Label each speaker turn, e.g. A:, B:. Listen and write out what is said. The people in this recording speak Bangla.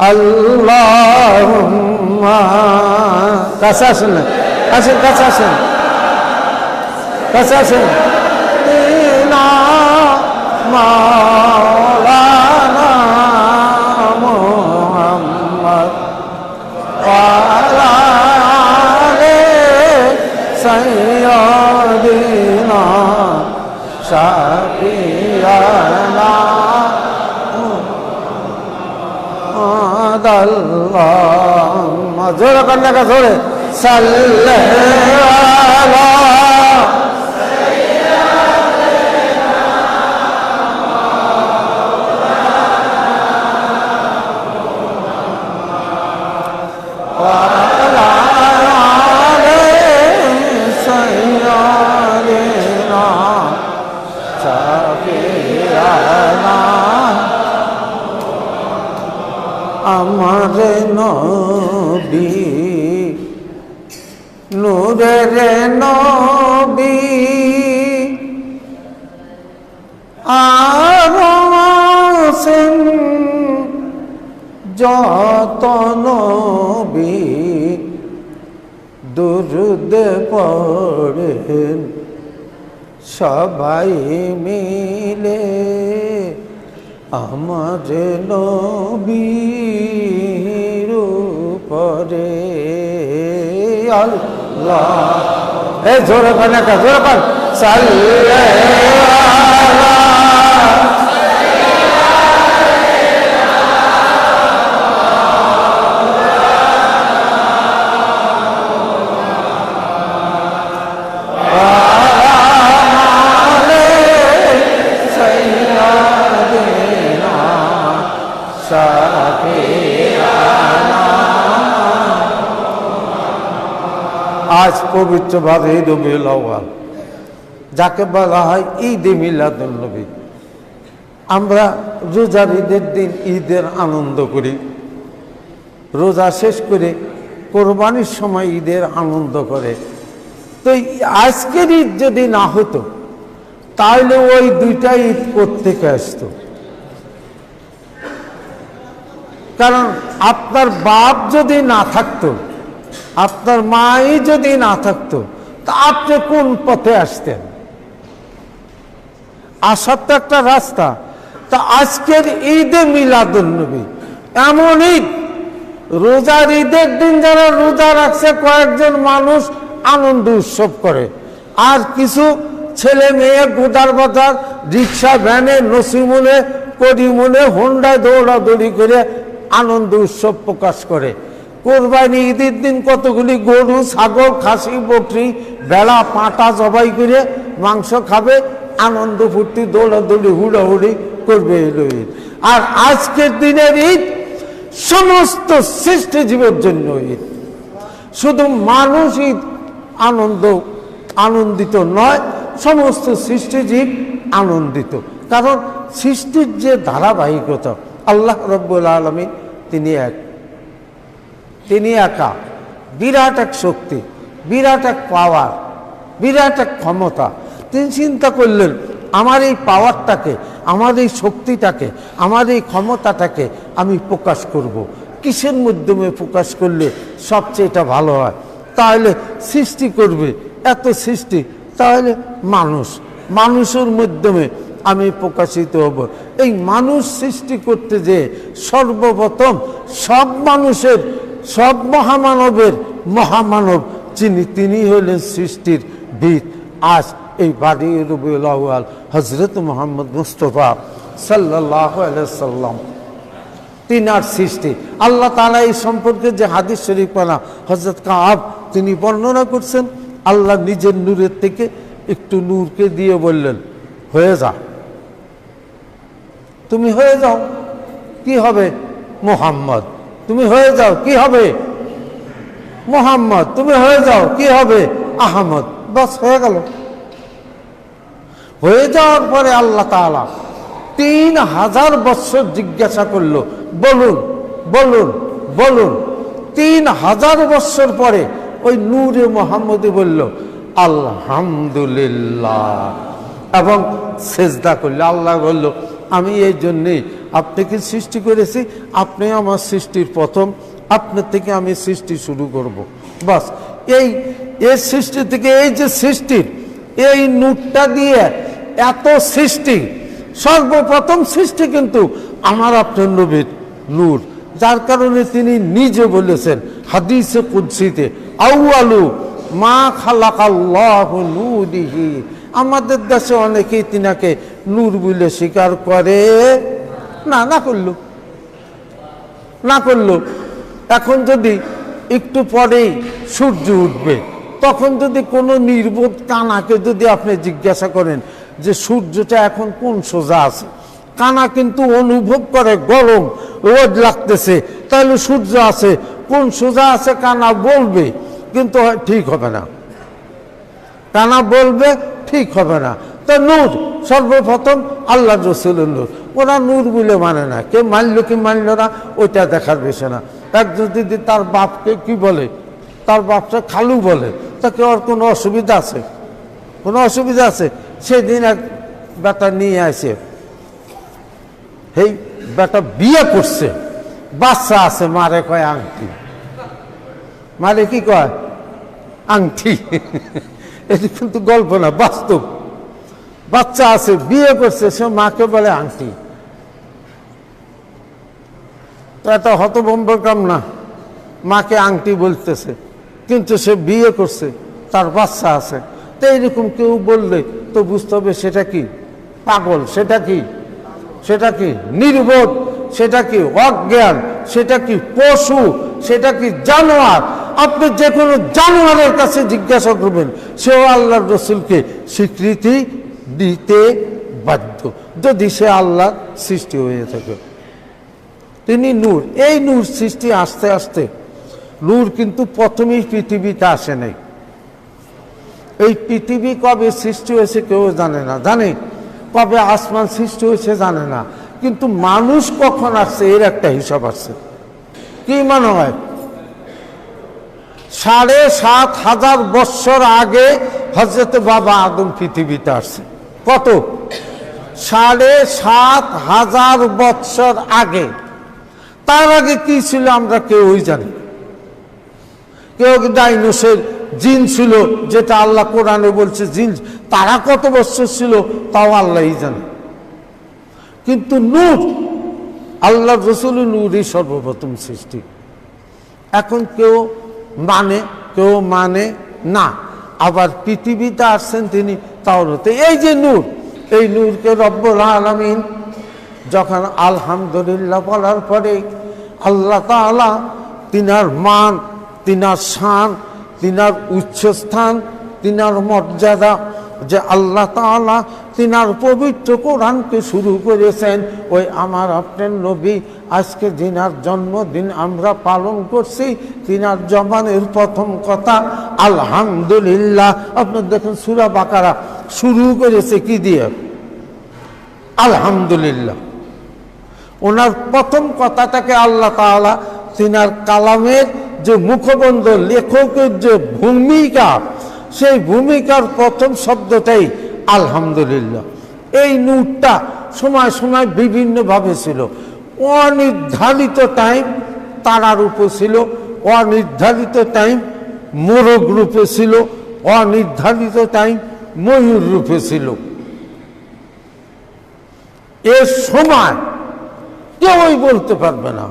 A: আল্লাহুম্মা। কাছে আসেন না। আসেন কাছে আসেন। কাছে আসেন। ইনা মাওলানা আল্লাহ জোরে কন্যাকা জোরে। সাল্লাহ পড়েন। সবাই মিলে আমার নবীর উপরে আল্লাহ। এ জোরে পান একটা জোরে পান সাল্লে আলা আজ পবিত্রভাবে ঈদ আউয়াল। যাকে বলা হয় ঈদ মিলাদুল নবী। আমরা রোজার ঈদের দিন ঈদের আনন্দ করি। রোজা শেষ করে কোরবানির সময় ঈদের আনন্দ করে। তো আজকের ঈদ যদি না হতো তাহলে ওই দুইটা ঈদ কোথেকে আসতো? কারণ আপনার বাপ যদি না থাকতো, আপনার মাই যদি না থাকতো, তা আপনি কোন পথে আসতেন? আসার তো একটা রাস্তা। তা আজকের ঈদে মিলাদুলনবী এমন ঈদ, রোজার ঈদের দিন যারা রোজা রাখছে, কয়েকজন মানুষ আনন্দ উৎসব করে। আর কিছু ছেলে মেয়ে গোদার বাজার, রিক্সা, ভ্যানে, নসিমুলে, করিমুলে, হোন্ডায় দৌড়াদৌড়ি করে আনন্দ উৎসব প্রকাশ করে। কোরবানি ঈদের দিন কতগুলি গরু, ছাগল, খাসি, বকরি বেলা পাটা জবাই করে মাংস খাবে, আনন্দ ফুর্তি, দৌড়াদৌড়ি, হুড়াহুড়ি করবে ঈদ আর আজকের দিনের ঈদ সমস্ত সৃষ্টি জীবের জন্য ঈদ। শুধু মানুষ ঈদ আনন্দ, আনন্দিত নয়, সমস্ত সৃষ্টিজীব আনন্দিত। কারণ সৃষ্টির যে ধারাবাহিকতা, আল্লাহ রব্বুল আলমী তিনি এক। তিনি একা। বিরাট এক শক্তি, বিরাট এক পাওয়ার বিরাট এক ক্ষমতা। তিনি চিন্তা করলেন, আমার এই পাওয়ারটাকে আমার এই শক্তিটাকে, আমার এই ক্ষমতাটাকে আমি প্রকাশ করব। কিসের মাধ্যমে প্রকাশ করলে সবচেয়ে এটা ভালো হয়? তাহলে সৃষ্টি করবে। এত সৃষ্টি, তাহলে মানুষ। মানুষের মাধ্যমে আমি প্রকাশিত হব। এই মানুষ সৃষ্টি করতে যে সর্বপ্রথম সব মানুষের, সব মহামানবের মহামানব, যিনি, তিনি হলেন সৃষ্টির ভিত। আজ এই বাড়ি রবিউল আউয়াল হজরত মোহাম্মদ মুস্তফা সাল্লাহ সাল্লাম তিনার সৃষ্টি। আল্লাহ তালা এই সম্পর্কে যে হাদিস শরীফ পানা হজরত কাব, তিনি বর্ণনা করছেন, আল্লাহ নিজের নূরের থেকে একটু নূরকে দিয়ে বললেন, হয়ে যা। তুমি হয়ে যাও। কি হবে? মোহাম্মদ। তুমি হয়ে যাও। কি হবে? মোহাম্মদ। তুমি হয়ে যাও। কি হবে? আহমদ। বাস, হয়ে গেল। হয়ে যাওয়ার পরে আল্লাহ তাআলা তিন হাজার বছর জিজ্ঞাসা করল, বলুন বলুন বলুন। তিন হাজার বছর পরে ওই নূরে মোহাম্মদে বলল, আলহামদুলিল্লাহ। এবং সেজদা করল আল্লাহ বলল আমি এই জন্যে আপনাকে সৃষ্টি করেছি, আপনি আমার সৃষ্টির প্রথম, আপনার থেকে আমি সৃষ্টি শুরু করব। বাস, এই এই সৃষ্টি থেকে এই যে সৃষ্টির, এই নূরটা দিয়ে এত সৃষ্টি, সর্বপ্রথম সৃষ্টি কিন্তু আমার আপনার নবীর নূর, যার কারণে তিনি নিজে বলেছেন হাদিসে কুদ্সিতে আউআলু মা খালাকাল্লাহু নূরিহি আমাদের দেশে অনেকেই তিনাকে নূর বলে স্বীকার করে। না না করল। না করল। এখন যদি একটু পরেই সূর্য উঠবে, তখন যদি কোনো নির্বোধ কানাকে যদি আপনি জিজ্ঞাসা করেন যে, সূর্যটা এখন কোন সোজা আছে? কানা কিন্তু অনুভব করে, গরম, রোদ লাগতেছে, তাহলে সূর্য আছে। কোন সোজা আছে? কানা বলবে। কিন্তু ঠিক হবে না। কানা বলবে ঠিক হবে না। তো নূর, সর্বপ্রথম আল্লাহ রসুলের নূর। ওরা নূর বলে মানে না। কে মানল, কি মানল না, ওইটা দেখার বিষয় না। একজন যদি তার বাপকে কি বলে? তার বাপটা খালু বলে। তাকে ওর কোনো অসুবিধা আছে? কোনো অসুবিধা আছে? সেদিন এক বেটা নিয়ে আসে। এই বেটা বিয়ে করছে। বাচ্চা আছে, মারে কয় আংটি। মারে কি কয়? আংটি। এটা কিন্তু গল্প না, বাস্তব। বাচ্চা আছে, বিয়ে করছে, সে মাকে বলে আংটি তো এটা হতভম্ব কাম না। মাকে আংটি বলতেছে, কিন্তু সে বিয়ে করছে, তার বাচ্চা আছে। তো এইরকম কেউ বললে তো বুঝতে হবে সেটা কি? পাগল, সেটা কি? সেটা কি নির্বোধ? সেটা কি অজ্ঞান? সেটা কি পশু? সেটা কি জানোয়ার? আপনি যে কোনো জানোয়ারের কাছে জিজ্ঞাসা করবেন, সেও আল্লাহর রসুলকে স্বীকৃতি দিতে বাধ্য। যদি সে আল্লাহ সৃষ্টি হয়ে থাকে। তিনি নূর। এই নূর সৃষ্টি আস্তে আস্তে, নূর কিন্তু প্রথমেই পৃথিবীতে আসে নাই। এই পৃথিবী কবে সৃষ্টি হয়েছে কেউ জানে না। জানে? কবে আসমান সৃষ্টি হয়েছে জানে না। কিন্তু মানুষ কখন আসছে, এর একটা হিসাব আছে। কি মনে হয়? সাড়ে সাত হাজার বৎসর আগে হজরত বাবা আদম পৃথিবীতে আসছে। কত? সাড়ে সাত হাজার বৎসর আগে। তার আগে কি ছিল আমরা কেউই জানি কেউ ডাইনোসের জিন ছিল, যেটা আল্লাহ কোরআনে বলছে জিন, তারা কত বছর ছিল তাও আল্লাহই জানে। কিন্তু নূর আল্লাহ রসুল নূরই সর্বপ্রথম সৃষ্টি। এখন কেউ মানে কেউ মানে না। আবার পৃথিবীতে আসছেন তিনি তাওরতে। এই যে নূর, এই নূরকে রব্বুল আলমিন যখন আলহামদুলিল্লাহ বলার পরে আল্লাহ তালা তিনার মান, তিনার শান, তিনার উচ্চস্থান, তিনার মর্যাদা যে আল্লাহ তাআলা তিনার পবিত্র কোরআনকে শুরু করেছেন, ওই আমার আপনার নবী, আজকে দিনার জন্মদিন আমরা পালন করছি, তিনার জবানের প্রথম কথা, আলহামদুলিল্লাহ। আপনার দেখেন সুরা বাকারা শুরু করেছে কি দিয়ে? আলহামদুলিল্লাহ। ওনার প্রথম কথাটাকে আল্লাহ তাআলা তিনার কালামের যে মুখবন্ধ, লেখকের যে ভূমিকা সেই ভূমিকার প্রথম শব্দটাই আলহামদুলিল্লাহ। এই নূরটা সময় সময় বিভিন্নভাবে ছিল। অনির্ধারিত টাইম তারার রূপে ছিল, অনির্ধারিত টাইম মোরগ রূপে ছিল, অনির্ধারিত টাইম ময়ূর রূপে ছিল। এর সময় কেউই বলতে পারবে না।